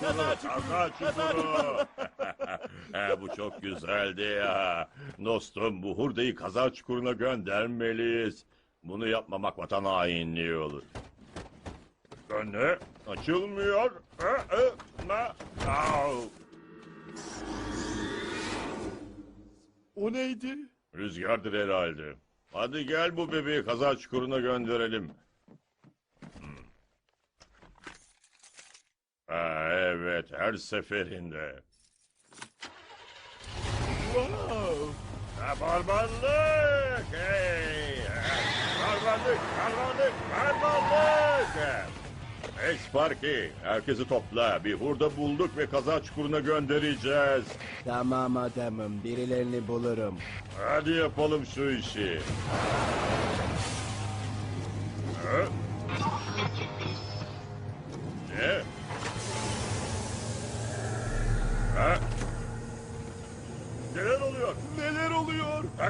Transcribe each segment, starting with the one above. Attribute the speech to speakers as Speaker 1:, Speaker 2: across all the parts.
Speaker 1: Kaza çukuru. He, bu çok güzeldi ya. Dostum bu hurdayı kaza çukuruna göndermeliyiz. Bunu yapmamak vatan hainliği olur. Ne? Açılmıyor. E, e? Au.
Speaker 2: O neydi?
Speaker 1: Rüzgardır herhalde. Hadi gel bu bebeği kaza çukuruna gönderelim. Hmm. Ha, evet her seferinde.
Speaker 2: Wow.
Speaker 1: Barbarlık! Hey! Barbarlık! Barbarlık! Barbarlık! Hey Sparky, herkesi topla. Bir hurda bulduk ve kaza çukuruna göndereceğiz.
Speaker 3: Tamam adamım birilerini bulurum.
Speaker 1: Hadi yapalım şu işi. Ha?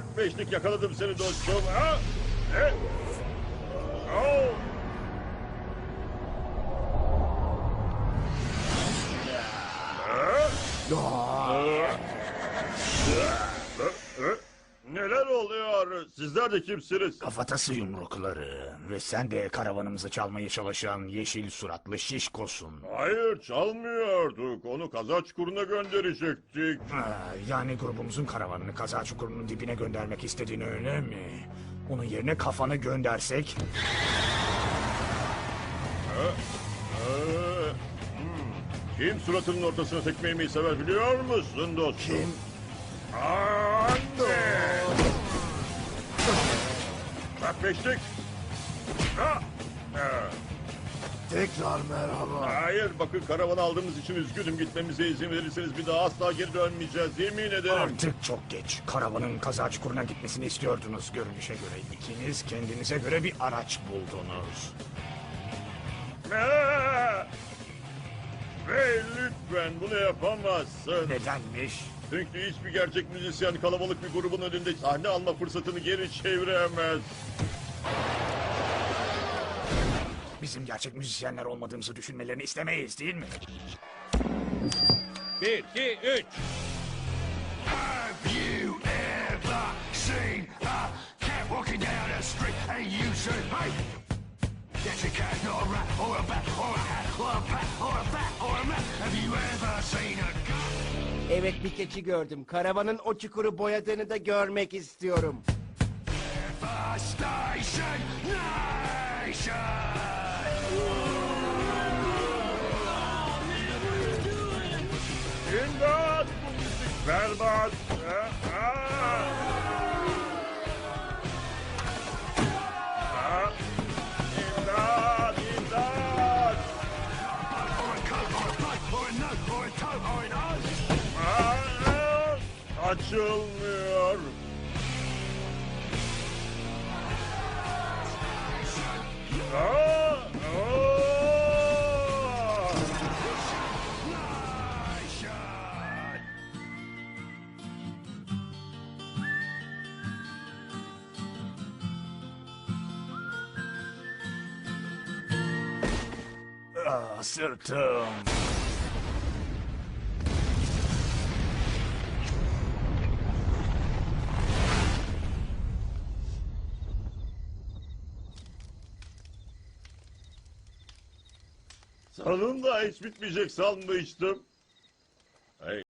Speaker 1: Tak beşlik yakaladım seni dostum. Ha? Ne? Oh! Neler oluyor? Sizler de kimsiniz?
Speaker 4: Kafatası yumrukları ve sen de karavanımızı çalmaya çalışan yeşil suratlı şişkosun.
Speaker 1: Hayır çalmıyorduk. Onu kaza çukuruna gönderecektik.
Speaker 4: Ha, yani grubumuzun karavanını kaza çukurunun dibine göndermek istediğini öyle mi? Onun yerine kafanı göndersek...
Speaker 1: Ee, hmm. Kim suratının ortasına tekme yemeyi sever biliyor musun dostum?
Speaker 4: Kim?
Speaker 1: Anne! Bak beşlik. Ha! Ha.
Speaker 4: Tekrar merhaba.
Speaker 1: Hayır bakın karavanı aldığımız için üzgünüm gitmemize izin verirseniz bir daha asla geri dönmeyeceğiz yemin ederim.
Speaker 4: Artık çok geç. Karavanın kaza çukuruna gitmesini istiyordunuz görünüşe göre. İkiniz kendinize göre bir araç buldunuz.
Speaker 1: Ha! Hey lütfen bunu yapamazsın.
Speaker 4: Nedenmiş?
Speaker 1: Çünkü hiçbir gerçek müzisyen kalabalık bir grubun önünde sahne alma fırsatını geri çeviremez.
Speaker 4: Bizim gerçek müzisyenler olmadığımızı düşünmelerini istemeyiz değil mi?
Speaker 1: Bir, iki, üç.
Speaker 3: Evet bir keçi gördüm. Karavanın o çukuru boyadığını da görmek istiyorum.
Speaker 1: Berbat. Ha. Açılmıyor. Ha, ha.
Speaker 5: Nation!
Speaker 4: Ah, sırtım.
Speaker 1: Sonunda hiç bitmeyecek sanmıştım.